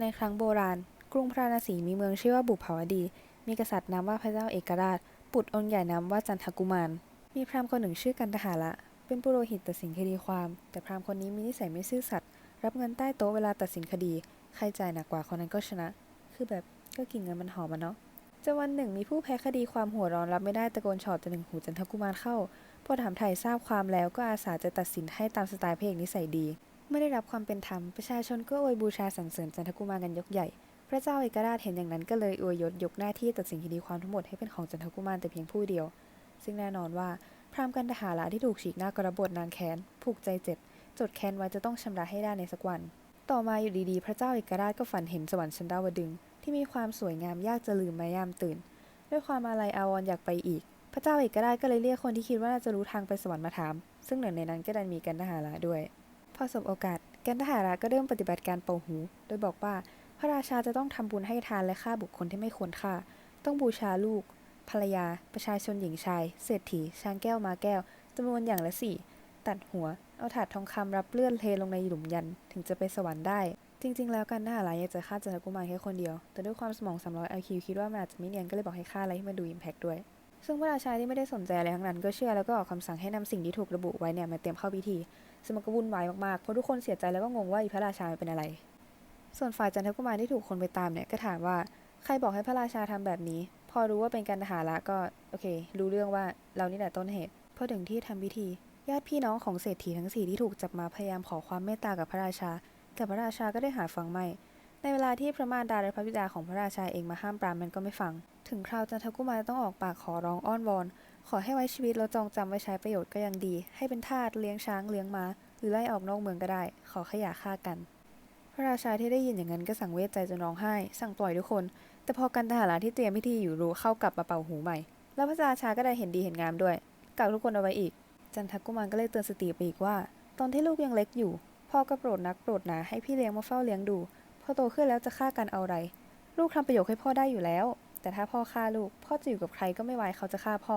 ในครั้งโบราณ กรุงพราณสีมีเมืองชื่อว่าบุพาวดี มีกษัตริย์นามว่าพระเจ้าเอกราชบุตรองค์ใหญ่นามว่าจันทกุมาร มีพราหมณ์คนหนึ่งชื่อกันทหาละเป็นปุโรหิตตัดสินคดีความ แต่พราหมณ์คนนี้มีนิสัยไม่ซื่อสัตย์ รับเงินใต้โต๊ะเวลาตัดสินคดี ใครจ่ายหนักกว่าคนนั้นก็ชนะ คือแบบก็กินเงินมันหอมอะเนาะจนวันหนึ่งมีผู้แพ้คดีความหัวร้อนรับไม่ได้ตะโกนฉอดจนถึงหูจันทกุมารเข้า พอถามไถ่ทราบความแล้วก็อาสาจะตัดสินให้ตามสไตล์พระเอกนิสัยดี ไม่ได้รับความเป็นธรรม ประชาชนก็อวยบูชาสรรเสริญจันทกุมารกันยกใหญ่ พระเจ้าเอกราชเห็นอย่างนั้นก็เลยอวยยศยกหน้าที่ตัดสินคดีความทั้งหมดให้เป็นของจันทกุมารแต่เพียงผู้เดียว ซึ่งแน่นอนว่าพราหมณ์กันทหาระที่ถูกฉีกหน้ากระบฏนางแค้นผูกใจเจ็บ จดแค้นไว้จะต้องชำระให้ได้ในสักวัน ต่อมาอยู่ดีๆ พระเจ้าเอกราชก็ฝันเห็นสวรรค์ชั้นดาวดึงที่มีความสวยงามยากจะลืมม้ยามตื่น ด้วยความอาลัยอาวรณ์อยากไปอีก พระเจ้าเอกราชก็เลยเรียกคนที่คิดว่าน่าจะรู้ทางไปสวรรค์มาถาม ซึ่งหนึ่งในนั้นก็ดันมีกันทหาระด้วย อสบโอกาสกันทหาระก็เริ่มปฏิบัติการเป่าหู โดยบอกว่าพระราชาจะต้องทำบุญให้ทานและฆ่าบุคคลที่ไม่ควรฆ่า ต้องบูชาลูก ภรรยา ประชาชนหญิงชาย เศรษฐี ช้างแก้วมาแก้วจำนวนอย่างละสี่ ตัดหัว เอาถาดทองคำรับเลือดเทลงในหลุมยัน ถึงจะไปสวรรค์ได้ จริง ๆ แล้วกันทหารอยากจะฆ่าจันทกุมารแค่คนเดียว แต่ด้วยความสมอง300 IQ คิดว่ามันอาจจะไม่เนียนก็เลยบอกให้ฆ่าอะไรที่มันดูอิมแพกด้วย ซึ่งพระราชาที่ไม่ได้สนใจอะไรทั้งนั้นก็เชื่อแล้วก็ออกคำสั่งให้นำสิ่งที่ถูกระบุไว้เนี่ยมาเตรียมเข้าพิธีซึ่งมันก็วุ่นวายมากๆเพราะทุกคนเสียใจแล้วก็งงว่าอีพระราชาเป็นอะไร ส่วนฝ่ายจันทกุมารที่ถูกคนไปตามเนี่ยก็ถามว่าใครบอกให้พระราชาทำแบบนี้ พอรู้ว่าเป็นการทหารละก็โอเค รู้เรื่องว่าเรานี่แหละต้นเหตุพอถึงที่ทำพิธี ญาติพี่น้องของเศรษฐีทั้งสี่ที่ถูกจับมาพยายามขอความเมตตากับพระราชา แต่พระราชาก็ได้หาฟังไม่ ในเวลาที่พระมารดาและพระบิดาของพระราชาเองมาห้ามปรามมันก็ไม่ฟัง ถึงคราวจันทกุมารต้องออกปากขอร้องอ้อนวอน ขอให้ไว้ชีวิตแล้วจองจำไว้ใช้ประโยชน์ก็ยังดี ให้เป็นทาสเลี้ยงช้างเลี้ยงม้า หรือไล่ออกนอกเมืองก็ได้ ขอขยาฆ่ากัน พระราชาที่ได้ยินอย่างนั้นก็สั่งเวทใจจนร้องไห้ สั่งปล่อยทุกคน แต่พอกันทหารที่เตรียมพิธีอยู่รู้เข้ากลับมาเป่าหูใหม่ แล้วพระราชาก็ได้เห็นดีเห็นงามด้วยกักทุกคนเอาไว้อีก จันทกุมารก็เลยเตือนสติไปอีกว่า ตอนที่ลูกยังเล็กอยู่พ่อก็โปรดนักโปรดหนาให้พี่เลี้ยงมาเฝ้าเลี้ยงดูพอโตขึ้นแล้วจะฆ่ากันเอาไร ลูกทำประโยชน์ให้พ่อได้อยู่แล้ว แต่ถ้าพ่อฆ่าลูก พ่อจะอยู่กับใครก็ไม่ไหวเขาจะฆ่าพ่อ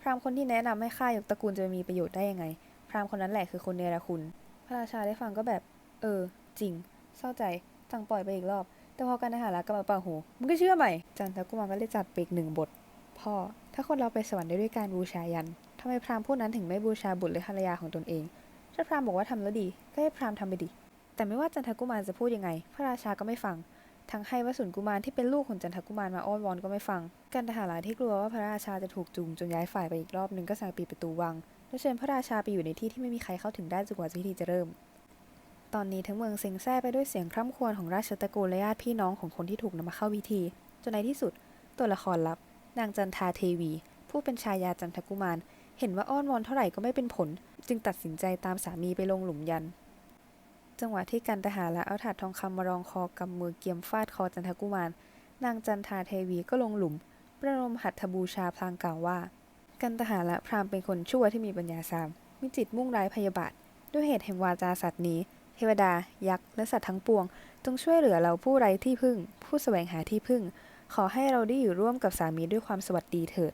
พราหมณ์คนที่แนะนำให้ฆ่ายกตระกูลจะมีประโยชน์ได้ยังไง พราหมณ์คนนั้นแหละคือคนเนรคุณ พระราชาได้ฟังก็แบบ เออ จริง เศร้าใจ สั่งปล่อยไปอีกรอบ แต่พอกันทหารก็มาเป่าหูมึงก็เชื่อใหม่ จันทกุมารก็เลยจัดไปอีกหนึ่งบท พ่อ ถ้าคนเราไปสวรรค์ได้ด้วยการบูชายันทำไมพราหมณ์ผู้นั้นถึงไม่บูชาบุตรหรือภรรยาของตนเอง ถ้าพราหมณ์บอกว่าทำแล้วดี ก็ให้พราหมณ์ทำไปดิ แต่ไม่ว่าจันทกุมารจะพูดยังไง พระราชาก็ไม่ฟัง ทั้งให้วสุนกุมารที่เป็นลูกของจันทกุมารมาอ้อนวอนก็ไม่ฟัง กันทหารที่กลัวว่าพระราชาจะถูกจูงจนย้ายฝ่ายไปอีกรอบหนึ่งก็สั่งปิดประตูวังและเชิญพระราชาไปอยู่ในที่ที่ไม่มีใครเข้าถึงได้จนกว่าพิธีจะเริ่ม ตอนนี้ทั้งเมืองเซ็งแซ่ไปด้วยเสียงคร่ำครวญของราชตระกูลและญาติพี่น้องของคนที่ถูกนำมาเข้าพิธี จนในที่สุด ตัวละครลับ นางจันทาเทวี ผู้เป็นชายาจันทกุมาร เห็นว่าอ้อนวอนเท่าไหร่ก็ไม่เป็นผล จึงตัดสินใจตามสามีไปลงหลุมยัน จังหวะที่กันทหารและเอาถาดทองคำมารองคอกำมือเกียมฟาดคอจันทกุมาร นางจันทาเทวีก็ลงหลุม ประนมหัตถบูชาพลางกล่าวว่า กันทหารและพราหมณ์เป็นคนชั่วที่มีปัญญาสามมีจิตมุ่งร้ายพยาบาท ด้วยเหตุแห่งวาจาสัตว์นี้ เทวดา ยักษ์ และสัตว์ทั้งปวง จงช่วยเหลือเราผู้ไร้ที่พึ่ง ผู้แสวงหาที่พึ่ง ขอให้เราได้อยู่ร่วมกับสามีด้วยความสวัสดีเถิด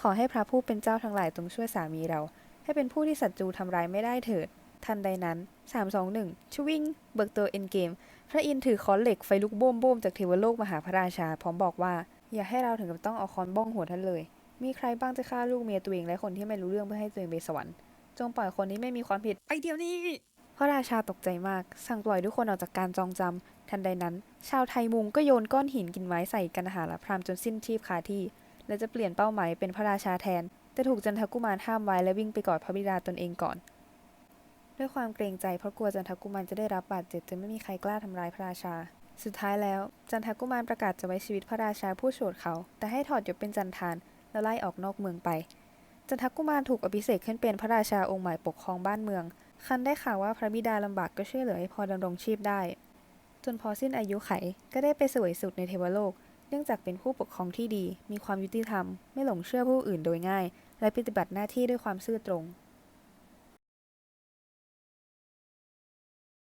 ขอให้พระผู้เป็นเจ้าทั้งหลายจงช่วยสามีเรา ให้เป็นผู้ที่ศัตรูทำร้ายไม่ได้เถิด ทันใดนั้น 3 2 1 ชวิง เบิกตัวเอ็นเกม พระอินทร์ถือค้อนเหล็กไฟลุกโบมโบมจากเทวโลกมาหาพระราชา พร้อมบอกว่า อย่าให้เราถึงกับต้องเอาค้อนบ้องหัวท่านเลย มีใครบ้างจะฆ่าลูกเมียตัวเองและคนที่ไม่รู้เรื่องเพื่อให้ตัวเองไปสวรรค์ จงปล่อยคนที่ไม่มีความผิดไปเดี๋ยวนี้ พระราชาตกใจมาก สั่งปล่อยทุกคนออกจากการจองจำทันใดนั้น ชาวไทยมุงก็โยนก้อนหินกินไม้ใส่กันหาละพรามจนสิ้นชีพคาที่ และจะเปลี่ยนเป้าหมายเป็นพระราชาแทนแต่ถูกจันทกุมารห้ามไว้และวิ่งไปกอดพระบิดาตนเองก่อน ด้วยความเกรงใจเพราะกลัวจันทกุมารจะได้รับบาดเจ็บจนไม่มีใครกล้าทำร้ายพระราชา สุดท้ายแล้ว จันทกุมารประกาศจะไว้ชีวิตพระราชาผู้โฉดเขา แต่ให้ถอดยศเป็นจันทานแล้วไล่ออกนอกเมืองไป จันทกุมารถูกอภิเษกขึ้นเป็นพระราชาองค์ใหม่ปกครองบ้านเมือง คันได้ข่าวว่าพระบิดาลำบากก็ช่วยเหลือให้พอดำรงชีพได้ จนพอสิ้นอายุไขก็ได้ไปสวยสุขในเทวโลก เนื่องจากเป็นผู้ปกครองที่ดี มีความยุติธรรม ไม่หลงเชื่อผู้อื่นโดยง่าย และปฏิบัติหน้าที่ด้วยความซื่อตรง